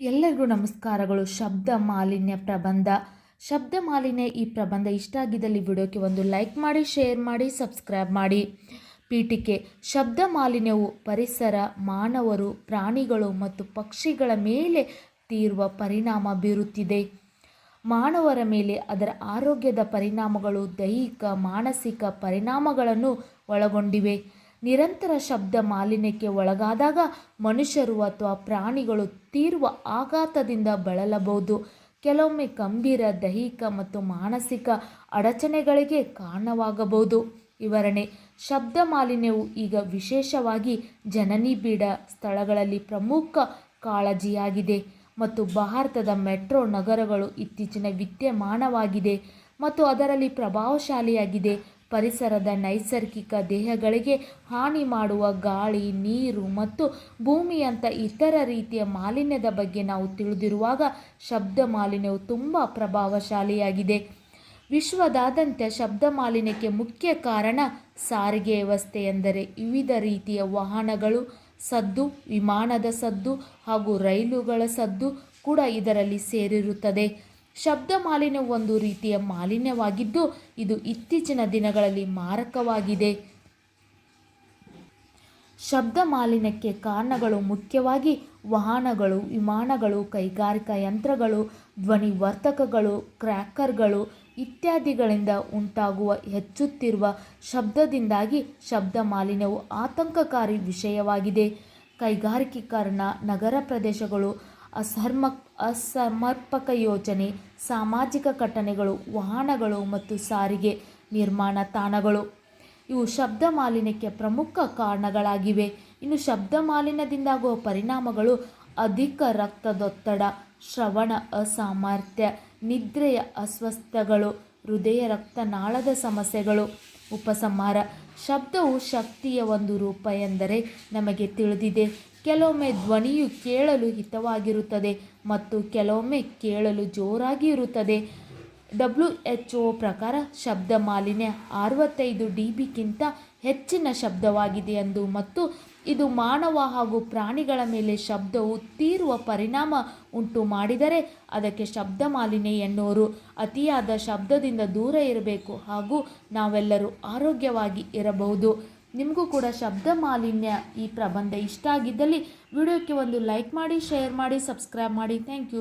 ಎಲ್ಲರಿಗೂ ನಮಸ್ಕಾರಗಳು. ಶಬ್ದ ಮಾಲಿನ್ಯ ಪ್ರಬಂಧ. ಶಬ್ದ ಮಾಲಿನ್ಯ ಈ ಪ್ರಬಂಧ ಇಷ್ಟ ಆಗಿದ್ದಲ್ಲಿ ವಿಡಿಯೋಕ್ಕೆ ಒಂದು ಲೈಕ್ ಮಾಡಿ, ಶೇರ್ ಮಾಡಿ, ಸಬ್ಸ್ಕ್ರೈಬ್ ಮಾಡಿ. ಪೀಠಿಕೆ. ಶಬ್ದ ಮಾಲಿನ್ಯವು ಪರಿಸರ, ಮಾನವರು, ಪ್ರಾಣಿಗಳು ಮತ್ತು ಪಕ್ಷಿಗಳ ಮೇಲೆ ತೀರುವ ಪರಿಣಾಮ ಬೀರುತ್ತಿದೆ. ಮಾನವರ ಮೇಲೆ ಅದರ ಆರೋಗ್ಯದ ಪರಿಣಾಮಗಳು ದೈಹಿಕ, ಮಾನಸಿಕ ಪರಿಣಾಮಗಳನ್ನು ಒಳಗೊಂಡಿವೆ. ನಿರಂತರ ಶಬ್ದ ಮಾಲಿನ್ಯಕ್ಕೆ ಒಳಗಾದಾಗ ಮನುಷ್ಯರು ಅಥವಾ ಪ್ರಾಣಿಗಳು ತೀರುವ ಆಘಾತದಿಂದ ಬಳಲಬಹುದು. ಕೆಲವೊಮ್ಮೆ ಗಂಭೀರ, ದೈಹಿಕ ಮತ್ತು ಮಾನಸಿಕ ಅಡಚಣೆಗಳಿಗೆ ಕಾರಣವಾಗಬಹುದು. ವಿವರಣೆ, ಶಬ್ದ ಮಾಲಿನ್ಯವು ಈಗ ವಿಶೇಷವಾಗಿ ಜನನಿಬಿಡ ಸ್ಥಳಗಳಲ್ಲಿ ಪ್ರಮುಖ ಕಾಳಜಿಯಾಗಿದೆ ಮತ್ತು ಭಾರತದ ಮೆಟ್ರೋ ನಗರಗಳು ಇತ್ತೀಚಿನ ವಿದ್ಯಮಾನವಾಗಿದೆ ಮತ್ತು ಅದರಲ್ಲಿ ಪ್ರಭಾವಶಾಲಿಯಾಗಿದೆ. ಪರಿಸರದ ನೈಸರ್ಗಿಕ ದೇಹಗಳಿಗೆ ಹಾನಿ ಮಾಡುವ ಗಾಳಿ, ನೀರು ಮತ್ತು ಭೂಮಿಯಂಥ ಇತರ ರೀತಿಯ ಮಾಲಿನ್ಯದ ಬಗ್ಗೆ ನಾವು ತಿಳಿದಿರುವಾಗ ಶಬ್ದ ಮಾಲಿನ್ಯವು ತುಂಬ ಪ್ರಭಾವಶಾಲಿಯಾಗಿದೆ. ವಿಶ್ವದಾದ್ಯಂತ ಶಬ್ದ ಮಾಲಿನ್ಯಕ್ಕೆ ಮುಖ್ಯ ಕಾರಣ ಸಾರಿಗೆ ವ್ಯವಸ್ಥೆ ಎಂದರೆ ವಿವಿಧ ರೀತಿಯ ವಾಹನಗಳು, ಸದ್ದು, ವಿಮಾನದ ಸದ್ದು ಹಾಗೂ ರೈಲುಗಳ ಸದ್ದು ಕೂಡ ಇದರಲ್ಲಿ ಸೇರಿರುತ್ತದೆ. ಶಬ್ದ ಮಾಲಿನ್ಯ ಒಂದು ರೀತಿಯ ಮಾಲಿನ್ಯವಾಗಿದ್ದು ಇದು ಇತ್ತೀಚಿನ ದಿನಗಳಲ್ಲಿ ಮಾರಕವಾಗಿದೆ. ಶಬ್ದ ಮಾಲಿನ್ಯಕ್ಕೆ ಕಾರಣಗಳು ಮುಖ್ಯವಾಗಿ ವಾಹನಗಳು, ವಿಮಾನಗಳು, ಕೈಗಾರಿಕಾ ಯಂತ್ರಗಳು ಧ್ವನಿವರ್ತಕಗಳು ಕ್ರ್ಯಾಕರ್ಗಳು ಇತ್ಯಾದಿಗಳಿಂದ ಉಂಟಾಗುವ ಹೆಚ್ಚುತ್ತಿರುವ ಶಬ್ದದಿಂದಾಗಿ ಶಬ್ದ ಮಾಲಿನ್ಯವು ಆತಂಕಕಾರಿ ವಿಷಯವಾಗಿದೆ. ಕೈಗಾರಿಕೀಕರಣ, ನಗರ ಪ್ರದೇಶಗಳು ಅಸರ್ಮ ಅಸಮರ್ಪಕ ಯೋಜನೆ, ಸಾಮಾಜಿಕ ಘಟನೆಗಳು, ವಾಹನಗಳು ಮತ್ತು ಸಾರಿಗೆ, ನಿರ್ಮಾಣ ತಾಣಗಳು. ಇವು ಶಬ್ದ ಮಾಲಿನ್ಯಕ್ಕೆ ಪ್ರಮುಖ ಕಾರಣಗಳಾಗಿವೆ. ಇನ್ನು ಶಬ್ದ ಮಾಲಿನ್ಯದಿಂದಾಗುವ ಪರಿಣಾಮಗಳು ಅಧಿಕ ರಕ್ತದೊತ್ತಡ, ಶ್ರವಣ ಅಸಾಮರ್ಥ್ಯ, ನಿದ್ರೆಯ ಅಸ್ವಸ್ಥಗಳು, ಹೃದಯ ರಕ್ತನಾಳದ ಸಮಸ್ಯೆಗಳು, ಉಪಸಂಹಾರ. ಶಬ್ದವು ಶಕ್ತಿಯ ಒಂದು ರೂಪ ಎಂದರೆ ನಮಗೆ ತಿಳಿದಿದೆ. ಕೆಲವೊಮ್ಮೆ ಧ್ವನಿಯು ಕೇಳಲು ಹಿತವಾಗಿರುತ್ತದೆ ಮತ್ತು ಕೆಲವೊಮ್ಮೆ ಕೇಳಲು ಜೋರಾಗಿ ಇರುತ್ತದೆ. ಡಬ್ಲ್ಯೂ ಎಚ್ ಒ ಪ್ರಕಾರ ಶಬ್ದ ಮಾಲಿನ್ಯ ಅರವತ್ತೈದು ಡಿ ಬಿಗಿಂತ ಹೆಚ್ಚಿನ ಶಬ್ದವಾಗಿದೆ ಎಂದು ಮತ್ತು ಇದು ಮಾನವ ಹಾಗೂ ಪ್ರಾಣಿಗಳ ಮೇಲೆ ಶಬ್ದವು ತೀರುವ ಪರಿಣಾಮ ಉಂಟು ಮಾಡಿದರೆ ಅದಕ್ಕೆ ಶಬ್ದ ಮಾಲಿನ್ಯ ಎನ್ನುವರು. ಅತಿಯಾದ ಶಬ್ದದಿಂದ ದೂರ ಇರಬೇಕು ಹಾಗೂ ನಾವೆಲ್ಲರೂ ಆರೋಗ್ಯವಾಗಿ ಇರಬಹುದು. ನಿಮಗೂ ಕೂಡ ಶಬ್ದ ಮಾಲಿನ್ಯ ಈ ಪ್ರಬಂಧ ಇಷ್ಟ ಆಗಿದ್ದಲ್ಲಿ ವಿಡಿಯೋಕ್ಕೆ ಒಂದು ಲೈಕ್ ಮಾಡಿ, ಶೇರ್ ಮಾಡಿ, ಸಬ್ಸ್ಕ್ರೈಬ್ ಮಾಡಿ. Thank you